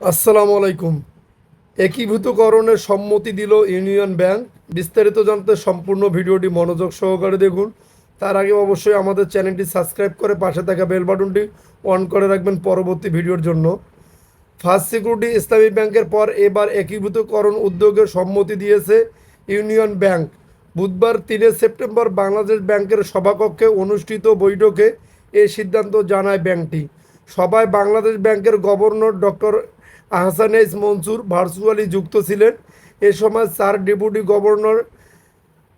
আসসালামু আলাইকুম। একীভূতকরণের সম্মতি দিল ইউনিয়ন ব্যাংক। বিস্তারিত জানতে সম্পূর্ণ ভিডিওটি মনোযোগ সহকারে দেখুন। তার আগে অবশ্যই আমাদের চ্যানেলটি সাবস্ক্রাইব করে পাশে থাকা বেল বাটনটি অন করে রাখবেন পরবর্তী ভিডিওর জন্য। ফার্স্ট সিকিউরিটি ইসলামী ব্যাংকের পর এবার একীভূতকরণ উদ্যোগের সম্মতি দিয়েছে ইউনিয়ন ব্যাংক। বুধবার তিনে সেপ্টেম্বর বাংলাদেশ ব্যাংকের সভাকক্ষে অনুষ্ঠিত বৈঠকে এ সিদ্ধান্ত জানায় ব্যাংকটি। সভায় বাংলাদেশ ব্যাংকের গভর্নর ডক্টর আহসানেজ মনসুর ভার্চুয়ালি যুক্ত ছিলেন। এ সময় চার ডেপুটি গভর্নর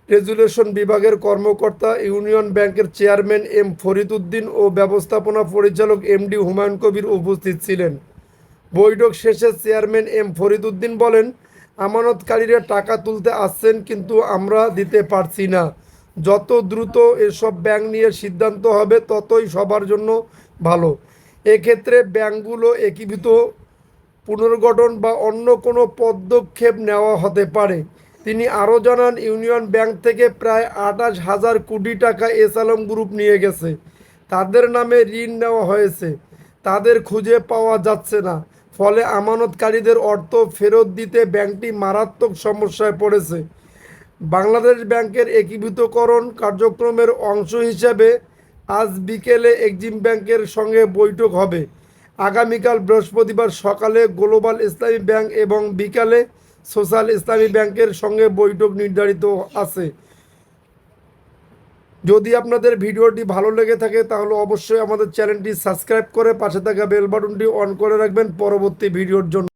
রেজুলেশন বিভাগের কর্মকর্তা, ইউনিয়ন ব্যাংকের চেয়ারম্যান এম ফরিদ উদ্দিন ও ব্যবস্থাপনা পরিচালক এমডি হুমায়ুন কবির উপস্থিত ছিলেন। বৈঠক শেষে চেয়ারম্যান এম ফরিদ উদ্দিন বলেন, আমানতকারীরা টাকা তুলতে আসছেন, কিন্তু আমরা দিতে পারছি না। যত দ্রুত এসব ব্যাংক নিয়ে সিদ্ধান্ত হবে, ততই সবার জন্য ভালো। এক্ষেত্রে ব্যাংকগুলো একীভূত পুনর্গঠন বা অন্য কোনো পদক্ষেপ নেওয়া হতে পারে। তিনি আরও জানান, ইউনিয়ন ব্যাংক থেকে প্রায় আঠাশ হাজার কোটি টাকা এস আলম গ্রুপ নিয়ে গেছে। তাদের নামে ঋণ নেওয়া হয়েছে। তাদের খুঁজে পাওয়া যাচ্ছে না। ফলে আমানতকারীদের অর্থ ফেরত দিতে ব্যাংকটি মারাত্মক সমস্যায় পড়েছে। বাংলাদেশ ব্যাংকের একীভূতকরণ কার্যক্রমের অংশ হিসেবে আজ বিকেলে এক্সিম ব্যাংকের সঙ্গে বৈঠক হবে। আগামীকাল বৃহস্পতিবার সকালে গ্লোবাল ইসলামী ব্যাংক এবং বিকালে সোশ্যাল ইসলামী ব্যাংকের সঙ্গে বৈঠক নির্ধারিত আছে। যদি আপনাদের ভিডিওটি ভালো লেগে থাকে, তাহলে অবশ্যই আমাদের চ্যানেলটি সাবস্ক্রাইব করে পাশে থাকা বেল বাটনটি অন করে রাখবেন। পরবর্তী ভিডিওর জন্য